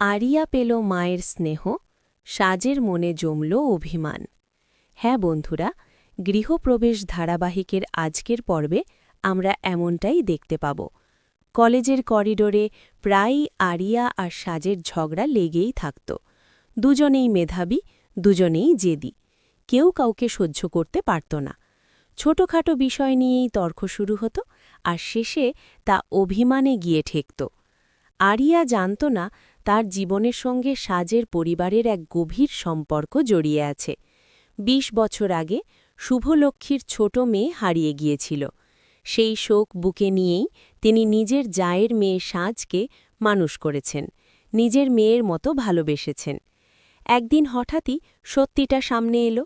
Area পেল মায়ের স্নেহ, সাজের মনে জমল অভিমান। হ্যাঁ বন্ধুরা, গৃহপ্রবেশ ধারাবাহিকের আজকের পর্বে আমরা এমনটাই দেখতে পাব। কলেজের করিডোরে প্রায়ই আরিয়া আর সাজের ঝগড়া লেগেই থাকত। দুজনেই মেধাবী, দুজনেই জেদি। কেউ কাউকে সহ্য করতে পারত না। ছোটখাটো বিষয় নিয়েই তর্ক শুরু হতো আর শেষে তা অভিমানে গিয়ে ঠেকত। আরিয়া জানত না তার জীবনের সঙ্গে সাজের পরিবারের এক গভীর সম্পর্ক জড়িয়ে আছে। ২০ বছর আগে শুভলক্ষ্মীর ছোট মেয়ে হারিয়ে গিয়েছিল। সেই শোক বুকে নিয়েই তিনি নিজের জায়ের মেয়ে সাজকে মানুষ করেছেন, নিজের মেয়ের মতো ভালোবেসেছেন। একদিন হঠাৎই সত্যিটা সামনে এলো,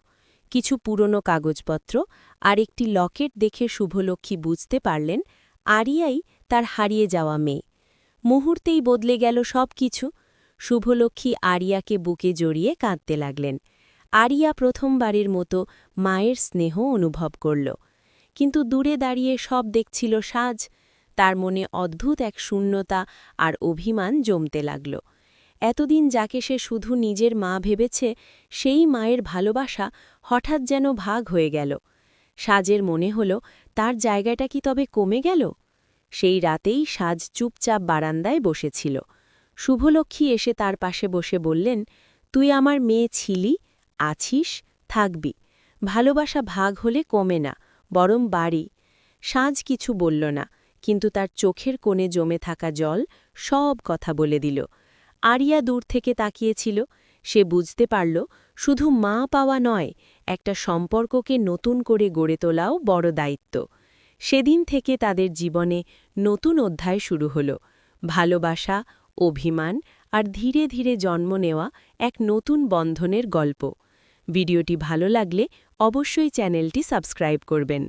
কিছু পুরনো কাগজপত্র আর একটি লকেট দেখে শুভলক্ষ্মী বুঝতে পারলেন, আরিয়াই তার হারিয়ে যাওয়া মেয়ে। মুহূর্তেই বদলে গেল সব কিছু শুভলক্ষ্মী আরিয়াকে বুকে জড়িয়ে কাঁদতে লাগলেন। আরিয়া প্রথমবারের মতো মায়ের স্নেহ অনুভব করল। কিন্তু দূরে দাঁড়িয়ে সব দেখছিল সাজ। তার মনে অদ্ভুত এক শূন্যতা আর অভিমান জমতে লাগল। এতদিন যাকে সে শুধু নিজের মা ভেবেছে, সেই মায়ের ভালোবাসা হঠাৎ যেন ভাগ হয়ে গেল। সাজের মনে হল, তার জায়গাটা কি তবে কমে গেল? সেই রাতেই সাজ চুপচাপ বারান্দায় বসেছিল। শুভলক্ষ্মী এসে তার পাশে বসে বললেন, তুই আমার মেয়ে ছিলি, আছিস, থাকবি। ভালোবাসা ভাগ হলে কমে না, বরং বাড়ি। সাজ কিছু বলল না, কিন্তু তার চোখের কোণে জমে থাকা জল সব কথা বলে দিল। আরিয়া দূর থেকে তাকিয়েছিল, সে বুঝতে পারল, শুধু মা পাওয়া নয়, একটা সম্পর্ককে নতুন করে গড়ে তোলাও বড় দায়িত্ব। সেদিন থেকে তাদের জীবনে নতুন অধ্যায় শুরু হল। ভালোবাসা, অভিমান আর ধীরে ধীরে জন্ম নেওয়া এক নতুন বন্ধনের গল্প। ভিডিওটি ভালো লাগলে অবশ্যই চ্যানেলটি সাবস্ক্রাইব করবেন।